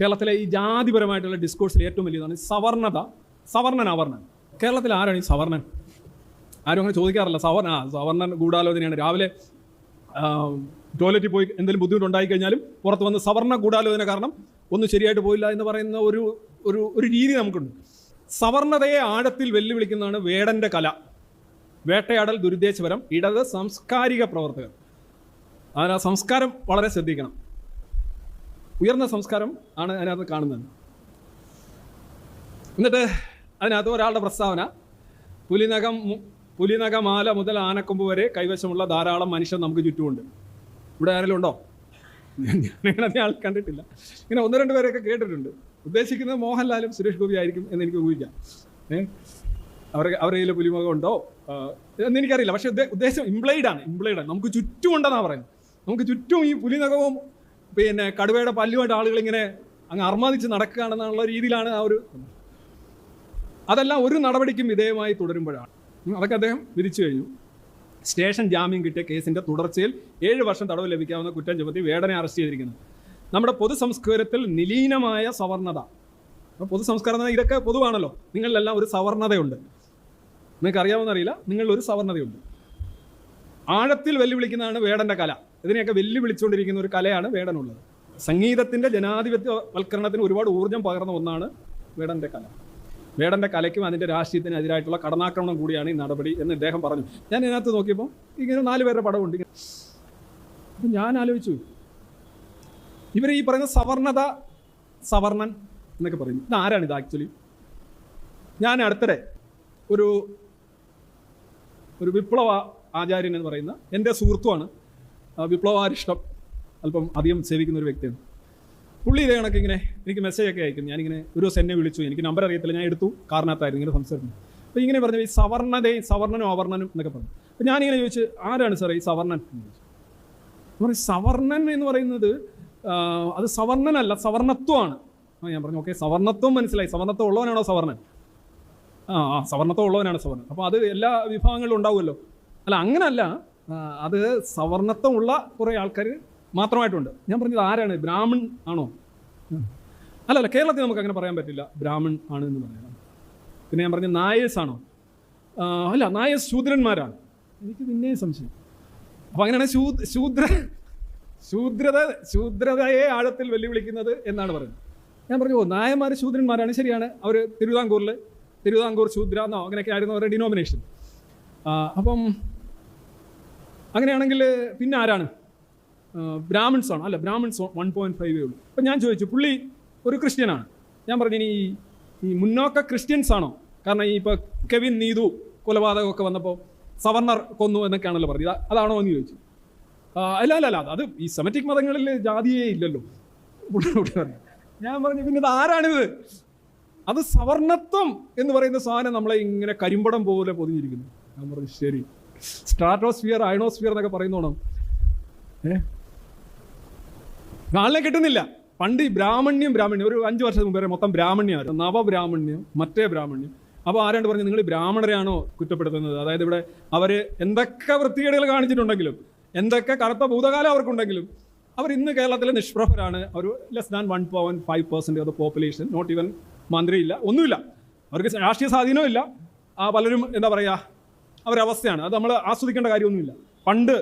കേരളത്തിലെ ഈ ജാതിപരമായിട്ടുള്ള ഡിസ്കോഴ്സിൽ ഏറ്റവും വലിയതാണ് സവർണത സവർണൻ അവർണൻ കേരളത്തിൽ ആരാണ് ഈ സവർണൻ? ആരും അങ്ങനെ ചോദിക്കാറില്ല. സവർണ ആ സവർണൻ ഗൂഢാലോചനയാണ്. രാവിലെ ടോയ്ലറ്റിൽ പോയി എന്തെങ്കിലും ബുദ്ധിമുട്ടുണ്ടായി കഴിഞ്ഞാലും പുറത്ത് വന്ന് സവർണ ഗൂഢാലോചന കാരണം ഒന്നും ശരിയായിട്ട് പോയില്ല എന്ന് പറയുന്ന ഒരു ഒരു ഒരു രീതി നമുക്കുണ്ട്. സവർണതയെ ആഴത്തിൽ വെല്ലുവിളിക്കുന്നതാണ് വേടന്റെ കല. വേട്ടയാടൽ ദുരുദ്ദേശപരം ഇടത് സാംസ്കാരിക പ്രവർത്തകർ. അതിന് സംസ്കാരം വളരെ ശ്രദ്ധിക്കണം. ഉയർന്ന സംസ്കാരം ആണ് അതിനകത്ത് കാണുന്നത്. എന്നിട്ട് അതിനകത്ത് ഒരാളുടെ പ്രസ്താവന പുലിനകം പുലിനകമാല മുതൽ ആനക്കൊമ്പ് വരെ കൈവശമുള്ള ധാരാളം മനുഷ്യർ നമുക്ക് ചുറ്റുമുണ്ട്. ഇവിടെ ആരെങ്കിലും ഉണ്ടോ? ഞാനങ്ങനെ ആൾ കണ്ടിട്ടില്ല. ഇങ്ങനെ ഒന്ന് രണ്ട് പേരെയൊക്കെ കേട്ടിട്ടുണ്ട്. ഉദ്ദേശിക്കുന്നത് മോഹൻലാലും സുരേഷ് ഗോപി ആയിരിക്കും എന്ന് എനിക്ക് ഊഹിക്കാം. ഏഹ് അവരുടെ അവരുടെ കയ്യിൽ പുലിമുഖം ഉണ്ടോ? എന്ന് എനിക്കറിയില്ല. പക്ഷേ ഉദ്ദേശം ഇംപ്ലൈഡ് ആണ് ഇംപ്ലൈഡ് ആണ്. നമുക്ക് ചുറ്റും ഉണ്ടെന്നാണ് പറയുന്നത്. നമുക്ക് ചുറ്റും ഈ പുലിനകവും പിന്നെ കടുവയുടെ പല്ലുമായിട്ട് ആളുകൾ ഇങ്ങനെ അങ്ങ് അർമാദിച്ച് നടക്കുകയാണെന്നുള്ള രീതിയിലാണ് ആ ഒരു അതെല്ലാം ഒരു നടപടിക്കും വിധേയമായി തുടരുമ്പോഴാണ്. അതൊക്കെ അദ്ദേഹം വിധിച്ചു കഴിഞ്ഞു. സ്റ്റേഷൻ ജാമ്യം കിട്ടിയ കേസിന്റെ തുടർച്ചയിൽ ഏഴ് വർഷം തടവ് ലഭിക്കാവുന്ന കുറ്റം ചുമത്തി വേടനെ അറസ്റ്റ് ചെയ്തിരിക്കുന്നത് നമ്മുടെ പൊതുസംസ്കാരത്തിൽ നിലീനമായ സവർണത. പൊതുസംസ്കാരം ഇതൊക്കെ പൊതുവാണല്ലോ. നിങ്ങളിലെല്ലാം ഒരു സവർണതയുണ്ട്. നിങ്ങൾക്ക് അറിയാവുന്ന അറിയില്ല നിങ്ങളിൽ ഒരു സവർണതയുണ്ട്. ആഴത്തിൽ വെല്ലുവിളിക്കുന്നതാണ് വേടന്റെ കല. ഇതിനെയൊക്കെ വെല്ലുവിളിച്ചുകൊണ്ടിരിക്കുന്ന ഒരു കലയാണ് വേടനുള്ളത്. സംഗീതത്തിന്റെ ജനാധിപത്യവൽക്കരണത്തിന് ഒരുപാട് ഊർജം പകർന്ന ഒന്നാണ് വേടന്റെ കല. വേടന്റെ കലയ്ക്കും അതിന്റെ രാഷ്ട്രീയത്തിന് എതിരായിട്ടുള്ള കടന്നാക്രമണം കൂടിയാണ് ഈ നടപടി എന്ന് ഇദ്ദേഹം പറഞ്ഞു. ഞാൻ ഇതിനകത്ത് നോക്കിയപ്പോൾ ഇങ്ങനെ നാല് പേരുടെ പടമുണ്ട്. അപ്പം ഞാൻ ആലോചിച്ചു. ഇവർ ഈ പറയുന്ന സവർണത സവർണൻ എന്നൊക്കെ പറയുന്നു ഇത് ആരാണ് ഇത് ആക്ച്വലി ഞാൻ അടുത്തിടെ ഒരു ഒരു വിപ്ലവ ആചാര്യൻ എന്ന് പറയുന്ന എന്റെ സുഹൃത്തുമാണ് വിപ്ലവാരിഷ്ടം അല്പം അധികം സേവിക്കുന്ന ഒരു വ്യക്തിയാണ്. പുള്ളി ഇതേ കണക്ക് ഇങ്ങനെ എനിക്ക് മെസ്സേജ് ഒക്കെ അയക്കും ഞാനിങ്ങനെ ഒരു ദിവസം എന്നെ വിളിച്ചു. എനിക്ക് നമ്പർ അറിയത്തില്ല. ഞാൻ എടുത്തു. കാരണത്തായിരുന്നു ഇങ്ങനെ സംസാരിക്കുന്നു. അപ്പോൾ ഇങ്ങനെ പറഞ്ഞു ഈ സവർണതയും സവർണനും അവർണനും എന്നൊക്കെ പറഞ്ഞു. അപ്പോൾ ഞാനിങ്ങനെ ചോദിച്ചു ആരാണ് സാറേ ഈ സവർണൻ എന്ന് ചോദിച്ചു. സവർണൻ എന്ന് പറയുന്നത് അത് സവർണനല്ല സവർണത്വമാണ് ഞാൻ പറഞ്ഞു ഓക്കെ സവർണത്വം മനസ്സിലായി. സവർണത്വം ഉള്ളവനാണോ സവർണൻ ആ ആ സവർണത്വം ഉള്ളവനാണ് സവർണൻ അപ്പോൾ അത് എല്ലാ വിഭാഗങ്ങളിലും ഉണ്ടാവുമല്ലോ. അല്ല അങ്ങനല്ല. അത് സവർണത്വമുള്ള കുറേ ആൾക്കാർ മാത്രമായിട്ടുണ്ട്. ഞാൻ പറഞ്ഞത് ആരാണ്? ബ്രാഹ്മൺ ആണോ? ഉം. അല്ല അല്ല കേരളത്തിൽ നമുക്ക് അങ്ങനെ പറയാൻ പറ്റില്ല. ബ്രാഹ്മൺ ആണ് എന്ന് പറയാം. പിന്നെ ഞാൻ പറഞ്ഞ നായേഴ്സ് ആണോ? അല്ല നായസ് ശൂദ്രന്മാരാണ്. എനിക്ക് പിന്നെയും സംശയം. അപ്പം അങ്ങനെയാണ് ശൂ ശൂദ്ര ശൂദ്രത ശൂദ്രതയെ ആഴത്തിൽ വെല്ലുവിളിക്കുന്നത് എന്നാണ് പറയുന്നത്. ഞാൻ പറഞ്ഞു ഓ നായന്മാർ ശൂദ്രന്മാരാണ്. ശരിയാണ്. അവർ തിരുവിതാംകൂറിൽ തിരുവിതാംകൂർ ശൂദ്ര എന്നോ അങ്ങനെയൊക്കെ ആയിരുന്നു അവരുടെ ഡിനോമിനേഷൻ അപ്പം അങ്ങനെയാണെങ്കിൽ പിന്നെ ആരാണ്? ബ്രാഹ്മിൺസ് ആണ് അല്ല ബ്രാഹ്മിൺസ് വൺ പോയിന്റ് ഫൈവേ ഉള്ളൂ. അപ്പം ഞാൻ ചോദിച്ചു പുള്ളി ഒരു ക്രിസ്ത്യനാണ്. ഞാൻ പറഞ്ഞു ഇനി ഈ മുന്നോക്ക ക്രിസ്ത്യൻസ് ആണോ കാരണം ഈ ഇപ്പോൾ കെവിൻ നീതു കൊലപാതകമൊക്കെ വന്നപ്പോൾ സവർണർ കൊന്നു എന്നൊക്കെയാണല്ലോ പറഞ്ഞത്. അതാണോ എന്ന് ചോദിച്ചു. അല്ല അല്ല അല്ല അത് ഈ സെമറ്റിക് മതങ്ങളിൽ ജാതിയേ ഇല്ലല്ലോ. ഞാൻ പറഞ്ഞു പിന്നെ ഇത് ആരാണിത് അത് സവർണത്വം എന്ന് പറയുന്ന സാധനം നമ്മളെ ഇങ്ങനെ കരിമ്പടം പോലെ പൊതിഞ്ഞിരിക്കുന്നു. ഞാൻ പറഞ്ഞു ശരി. സ്ട്രാറ്റോസ്ഫിയർ അയണോസ്ഫിയർ എന്നൊക്കെ പറയുന്നോണം ഏ? ആളിനെ കിട്ടുന്നില്ല. പണ്ട് ഈ ബ്രാഹ്മണ്യം ബ്രാഹ്മണ്യം ഒരു അഞ്ച് വർഷം മുമ്പ് വരെ മൊത്തം ബ്രാഹ്മണ്യമായിരുന്നു നവബ്രാഹ്മണ്യം മറ്റേ ബ്രാഹ്മണ്യം. അപ്പോൾ ആരാണ്ട് പറഞ്ഞു നിങ്ങൾ ബ്രാഹ്മണരെയാണോ കുറ്റപ്പെടുത്തുന്നത്? അതായത് ഇവിടെ അവർ എന്തൊക്കെ വൃത്തികേടുകൾ കാണിച്ചിട്ടുണ്ടെങ്കിലും എന്തൊക്കെ കറുത്ത ഭൂതകാലം അവർക്കുണ്ടെങ്കിലും അവർ ഇന്ന് കേരളത്തിൽ നിഷ്പ്രഭരാണ്. ഒരു less than one point five percent of the population not even മന്ത്രിയില്ല ഒന്നുമില്ല. അവർക്ക് രാഷ്ട്രീയ സ്വാധീനവും ഇല്ല. പലരും എന്താ പറയുക അവരവസ്ഥയാണ്. അത് നമ്മൾ ആസ്വദിക്കേണ്ട കാര്യമൊന്നുമില്ല. പണ്ട്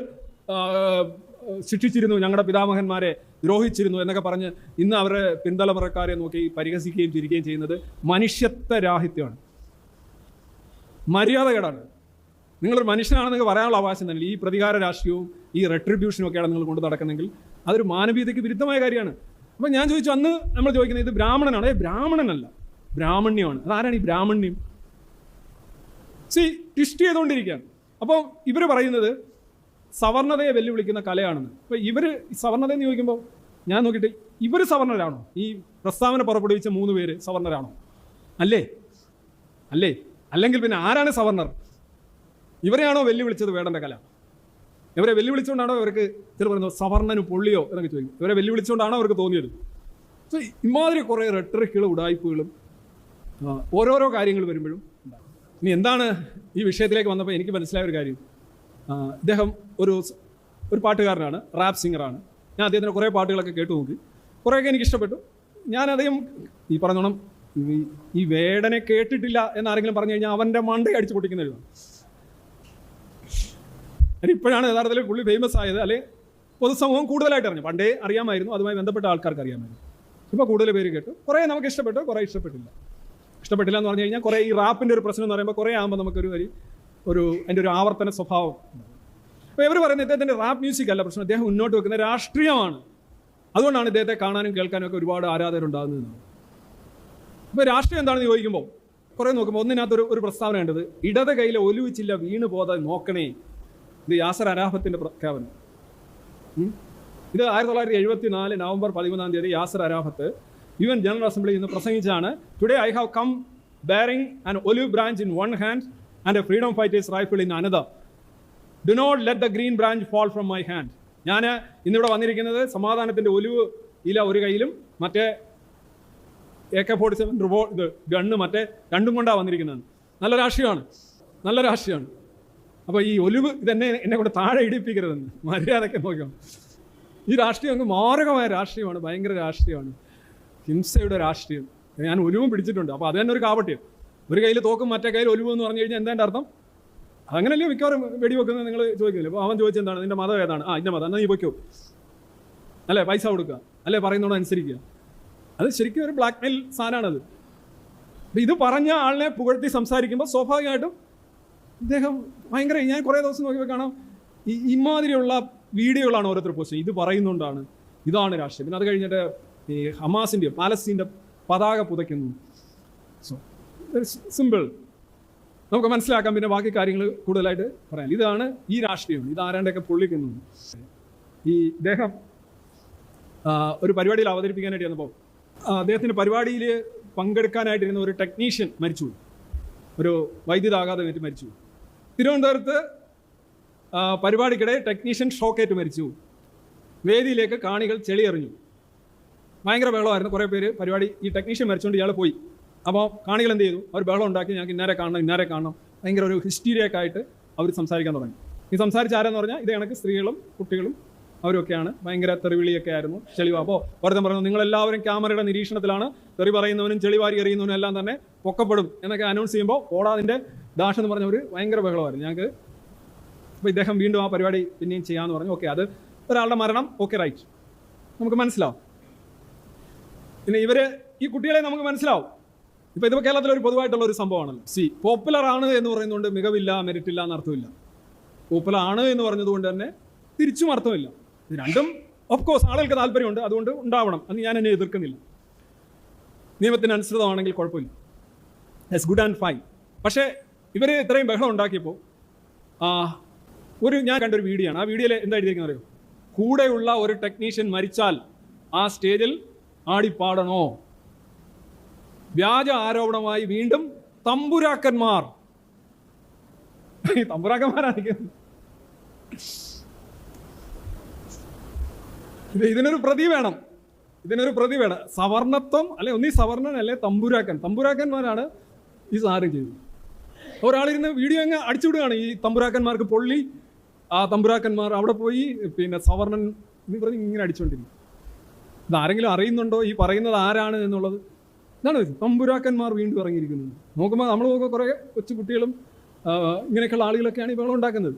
ശിക്ഷിച്ചിരുന്നു ഞങ്ങളുടെ പിതാമഹന്മാരെ ദ്രോഹിച്ചിരുന്നു എന്നൊക്കെ പറഞ്ഞ് ഇന്ന് അവരെ പിന്തലമുറക്കാരെ നോക്കി പരിഹസിക്കുകയും ചിരിക്കുകയും ചെയ്യുന്നത് മനുഷ്യത്വ രാഹിത്യമാണ് മര്യാദകേടാണ്. നിങ്ങളൊരു മനുഷ്യനാണെന്നൊക്കെ പറയാനുള്ള അവകാശം തന്നെ. ഈ പ്രതികാര രാഷ്ട്രീയവും ഈ റെട്രിബ്യൂഷനും ഒക്കെയാണ് നിങ്ങൾ കൊണ്ട് നടക്കുന്നെങ്കിൽ അതൊരു മാനവീയതയ്ക്ക് വിരുദ്ധമായ കാര്യമാണ്. അപ്പം ഞാൻ ചോദിച്ചു അന്ന് നമ്മൾ ചോദിക്കുന്നത് ഇത് ബ്രാഹ്മണനാണ്. ഏ ബ്രാഹ്മണനല്ല. ബ്രാഹ്മണ്യമാണ്. അതാരാണ് ഈ ബ്രാഹ്മണ്യം? സി ട്വിസ്റ്റ് ചെയ്തുകൊണ്ടിരിക്കുകയാണ്. അപ്പോൾ ഇവർ പറയുന്നത് സവർണതയെ വെല്ലുവിളിക്കുന്ന കലയാണെന്ന്. അപ്പോൾ ഇവർ സവർണത എന്ന് ചോദിക്കുമ്പോൾ ഞാൻ നോക്കിയിട്ട് ഇവർ സവർണരാണോ? ഈ പ്രസ്താവന പുറപ്പെടുവിച്ച മൂന്ന് പേര് സവർണരാണോ? അല്ലേ? അല്ലേ? അല്ലെങ്കിൽ പിന്നെ ആരാണ് സവർണർ? ഇവരെയാണോ വെല്ലുവിളിച്ചത് വേടന്റെ കല? ഇവരെ വെല്ലുവിളിച്ചുകൊണ്ടാണോ ഇവർക്ക് ചില പറയുന്നത് സവർണന് പൊള്ളിയോ എന്നൊക്കെ ചോദിക്കും. ഇവരെ വെല്ലുവിളിച്ചുകൊണ്ടാണോ അവർക്ക് തോന്നിയത്? സോ ഇമാതിരി കുറേ റെട്ടറിക്കുകളും ഉടായ്പകളും ഓരോരോ കാര്യങ്ങൾ വരുമ്പോഴും. ഇനി എന്താണ് ഈ വിഷയത്തിലേക്ക് വന്നപ്പോൾ എനിക്ക് മനസ്സിലായ ഒരു കാര്യം. ഇദ്ദേഹം ഒരു ഒരു പാട്ടുകാരനാണ് റാപ്പ് സിംഗറാണ് ഞാൻ അദ്ദേഹത്തിന്റെ കുറേ പാട്ടുകളൊക്കെ കേട്ടു നോക്കി. കുറേയൊക്കെ എനിക്ക് ഇഷ്ടപ്പെട്ടു ഞാൻ അദ്ദേഹം ഈ പറഞ്ഞോണം ഈ- വേടനെ കേട്ടിട്ടില്ല എന്നാരെങ്കിലും പറഞ്ഞു കഴിഞ്ഞാൽ അവന്റെ മണ്ടയെ അടിച്ചു പൊട്ടിക്കുന്ന എഴുതാം ഇപ്പോഴാണ് യഥാർത്ഥത്തിൽ പുള്ളി ഫേമസ് ആയത്. അല്ലെ പൊതുസമൂഹം കൂടുതലായിട്ട് അറിഞ്ഞു. പണ്ടേ അറിയാമായിരുന്നു അതുമായി ബന്ധപ്പെട്ട ആൾക്കാർക്ക് അറിയാമായിരുന്നു. ഇപ്പോൾ കൂടുതൽ പേര് കേട്ടു. കുറേ നമുക്ക് ഇഷ്ടപ്പെട്ടു കുറേ ഇഷ്ടപ്പെട്ടില്ല. ഇഷ്ടപ്പെട്ടില്ല എന്ന് പറഞ്ഞു കഴിഞ്ഞാൽ കുറേ ഈ റാപ്പിന്റെ ഒരു പ്രശ്നം എന്ന് പറയുമ്പോൾ കുറേ ആകുമ്പോൾ നമുക്കൊരു ഒരു ഒരു അതിന്റെ ഒരു ആവർത്തന സ്വഭാവം. അപ്പോൾ ഇവർ പറയുന്നത് ഇദ്ദേഹത്തിന്റെ റാപ്പ് മ്യൂസിക് അല്ല പ്രശ്നം. അദ്ദേഹം മുന്നോട്ട് വെക്കുന്ന രാഷ്ട്രീയമാണ്. അതുകൊണ്ടാണ് ഇദ്ദേഹത്തെ കാണാനും കേൾക്കാനും ഒക്കെ ഒരുപാട് ആരാധകരുണ്ടാകുന്നത്. അപ്പോൾ രാഷ്ട്രീയം എന്താണെന്ന് ചോദിക്കുമ്പോൾ കുറേ നോക്കുമ്പോൾ ഒന്നിനകത്തൊരു ഒരു പ്രസ്താവന ഉണ്ടത് ഇടത് കയ്യിലെ ഒലുവിച്ചില്ല വീണ് പോകാതെ നോക്കണേ. ഇത് യാസർ അരാഫത്തിന്റെ പ്രഖ്യാപനം ഇത് ആയിരത്തി തൊള്ളായിരത്തി എഴുപത്തി നാല് നവംബർ പതിമൂന്നാം തീയതി Yasser Arafat U N general assembly നിന്ന് പ്രസംഗിച്ചാണ് today I have come bearing and olive branch in one hand and a freedom fighters rifle in another do not let the green branch fall from my hand ഞാൻ ഇന്നിവിടെ വന്നിരിക്കുന്നത് സമാധാനത്തിന്റെ olive ഇല ഒരു കയ്യിലും മറ്റേ A K forty seven റിവോ ഇത് ഗണ്ണ് മറ്റേ രണ്ടും കൊണ്ടാണ് വന്നിരിക്കുന്നത്. നല്ല രാഷ്ട്രീയമാണ്. നല്ല രാഷ്ട്രീയമാണ്. അപ്പോൾ ഈ ഒലിവ് ഇതെന്നെ എന്നെ കൊണ്ട് താഴെ ഇടിപ്പിക്കരുതെന്ന്. മര്യാദയ്ക്ക് നോക്കിയോ ഈ രാഷ്ട്രീയം അങ്ങ് മാരകമായ രാഷ്ട്രീയമാണ്. ഭയങ്കര രാഷ്ട്രീയമാണ്. ഹിംസയുടെ രാഷ്ട്രീയം. ഞാൻ ഒലിവും പിടിച്ചിട്ടുണ്ട്. അപ്പോൾ അത് തന്നെ ഒരു കാപട്യം. ഒരു കയ്യിൽ തോക്കും മറ്റേ കയ്യിൽ ഒലിവ് എന്ന് പറഞ്ഞു കഴിഞ്ഞാൽ എന്താ അർത്ഥം? അങ്ങനെയല്ലേ മിക്കവാറും വെടിവെക്കുന്നത് നിങ്ങൾ ചോദിക്കുന്നില്ല? അപ്പോൾ അവൻ ചോദിച്ചത് എന്താണ്? നിന്റെ മതം ഏതാണ്? ആ ഇന്ന മതം. എന്നാൽ നീ വയ്ക്കോ അല്ലേ? പൈസ കൊടുക്കുക. അല്ലേ? പറയുന്നതോട് അനുസരിക്കുക. അത് ശരിക്കും ഒരു ബ്ലാക്ക് മെയിൽ സാധനമാണത് ഇത് പറഞ്ഞ ആളിനെ പുകഴ്ത്തി സംസാരിക്കുമ്പോൾ സ്വാഭാവികമായിട്ടും ഇദ്ദേഹം ഭയങ്കര ഞാൻ കുറേ ദിവസം നോക്കിയപ്പോൾ കാണാം ഈ ഇമാതിരിയുള്ള വീഡിയോകളാണ് ഓരോരുത്തർ പോസ്റ്റ്. ഇത് പറയുന്നുകൊണ്ടാണ് ഇതാണ് രാഷ്ട്രീയം. പിന്നെ അത് കഴിഞ്ഞിട്ട് ഈ ഹമാസിന്റെയും പാലസ്തീന്റെ പതാക പുതയ്ക്കുന്നു. സോ സിമ്പിൾ നമുക്ക് മനസ്സിലാക്കാം പിന്നെ ബാക്കി കാര്യങ്ങൾ കൂടുതലായിട്ട് പറയാം. ഇതാണ് ഈ രാഷ്ട്രീയം. ഇത് ആരാണ്ടൊക്കെ പൊള്ളിക്കുന്നു. ഈ ഇദ്ദേഹം ഒരു പരിപാടിയിൽ അവതരിപ്പിക്കാനായിട്ട് വന്നപ്പോൾ അദ്ദേഹത്തിന്റെ പരിപാടിയിൽ പങ്കെടുക്കാനായിട്ടിരുന്ന ഒരു ടെക്നീഷ്യൻ മരിച്ചു. ഒരു വൈദ്യുതാഘാതം ഏറ്റ് മരിച്ചു. തിരുവനന്തപുരത്ത് പരിപാടിക്കിടെ ടെക്നീഷ്യൻ ഷോക്കേറ്റ് മരിച്ചു. വേദിയിലേക്ക് കാണികൾ ചെളിയെറിഞ്ഞു. ഭയങ്കര ബഹളമായിരുന്നു. കുറേ പേര് പരിപാടി ഈ ടെക്നീഷ്യൻ മരിച്ചുകൊണ്ട് ഇയാൾ പോയി. അപ്പോൾ കാണികൾ എന്ത് ചെയ്തു? അവർ ബഹളം ഉണ്ടാക്കി. ഞങ്ങൾക്ക് ഇന്നാരെ കാണണം ഇന്നാരെ കാണണം. ഭയങ്കര ഒരു ഹിസ്റ്റീരിയൊക്കെ ആയിട്ട് അവർ സംസാരിക്കാൻ തുടങ്ങി. ഈ സംസാരിച്ച ആരെന്ന് പറഞ്ഞാൽ ഇത് കണക്ക് സ്ത്രീകളും കുട്ടികളും അവരൊക്കെയാണ്. ഭയങ്കര തെറിവിളിയൊക്കെ ആയിരുന്നു. ചെളിവ. അപ്പോൾ ഒരുത്തൻ പറഞ്ഞു നിങ്ങളെല്ലാവരും ക്യാമറയുടെ നിരീക്ഷണത്തിലാണ്. തെറി പറയുന്നവനും ചെളിവാരി എറിയുന്നവനും എല്ലാം തന്നെ പൊക്കപ്പെടും. എന്നൊക്കെ അനൗൺസ് ചെയ്യുമ്പോൾ ഓടാതിന്റെ ദാഷ് എന്ന് പറഞ്ഞ ഒരു ഭയങ്കര ബഹളമായിരുന്നു. ഞങ്ങൾക്ക് അപ്പോൾ ഇദ്ദേഹം വീണ്ടും ആ പരിപാടി പിന്നെയും ചെയ്യാമെന്ന് പറഞ്ഞു. ഓക്കെ അത് ഒരാളുടെ മരണം. ഓക്കെ റൈറ്റ് നമുക്ക് മനസ്സിലാവും. പിന്നെ ഇവർ ഈ കുട്ടികളെ നമുക്ക് മനസ്സിലാവും. ഇപ്പൊ ഇതിപ്പോ കേരളത്തിൽ ഒരു പൊതുവായിട്ടുള്ള ഒരു സംഭവമാണല്ലോ. സി പോപ്പുലർ ആണ് എന്ന് പറയുന്നതുകൊണ്ട് മികവില്ല മെരിറ്റ് ഇല്ല എന്നർത്ഥമില്ല പോപ്പുലർ ആണ് എന്ന് പറഞ്ഞതുകൊണ്ട് തന്നെ തിരിച്ചും അർത്ഥമില്ല. ഇത് രണ്ടും ഓഫ് കോഴ്സ് ആളുകൾക്ക് താല്പര്യമുണ്ട്. അതുകൊണ്ട് ഉണ്ടാവണം. അന്ന് ഞാൻ എന്നെ എതിർക്കുന്നില്ല. നിയമത്തിന് അനുസൃതമാണെങ്കിൽ കുഴപ്പമില്ല. ഇറ്റ്സ് ഗുഡ് ആൻഡ് ഫൈൻ പക്ഷേ ഇവർ ഇത്രയും ബഹളം ഉണ്ടാക്കിയപ്പോൾ ഒരു ഞാൻ കണ്ടൊരു വീഡിയോ ആണ്. ആ വീഡിയോയിൽ എന്താ എഴുതിയിരിക്കുന്നത് അറിയോ? കൂടെയുള്ള ഒരു ടെക്നീഷ്യൻ മരിച്ചാൽ ആ സ്റ്റേജിൽ ആടിപ്പാടണോ? വ്യാജ ആരോപണമായി വീണ്ടും തമ്പുരാക്കന്മാർ. ഇത് ഇതിനൊരു പ്രതി വേണം. ഇതിനൊരു പ്രതി വേണം. സവർണത്വം അല്ലെ ഒന്നീ സവർണൻ അല്ലെ തമ്പുരാക്കൻ? തമ്പുരാക്കന്മാരാണ് ഈ സാധനം ചെയ്തത്. ഒരാളിരുന്ന് വീഡിയോ അങ്ങ് അടിച്ചുവിടുകയാണ് ഈ തമ്പുരാക്കന്മാർക്ക് പൊള്ളി. ആ തമ്പുരാക്കന്മാർ അവിടെ പോയി പിന്നെ സവർണൻ ഇങ്ങനെ അടിച്ചുകൊണ്ടിരിക്കും. ഇത് ആരെങ്കിലും അറിയുന്നുണ്ടോ? ഈ പറയുന്നത് ആരാണ് എന്നുള്ളത്? ഇതാണ് ഇത്. തമ്പുരാക്കന്മാർ വീണ്ടും ഇറങ്ങിയിരിക്കുന്നത്. നോക്കുമ്പോൾ നമ്മൾ നോക്കുമ്പോൾ കുറേ കൊച്ചു കുട്ടികളും ഇങ്ങനെയൊക്കെയുള്ള ആളുകളൊക്കെയാണ് ഈ വെള്ളം ഉണ്ടാക്കുന്നത്.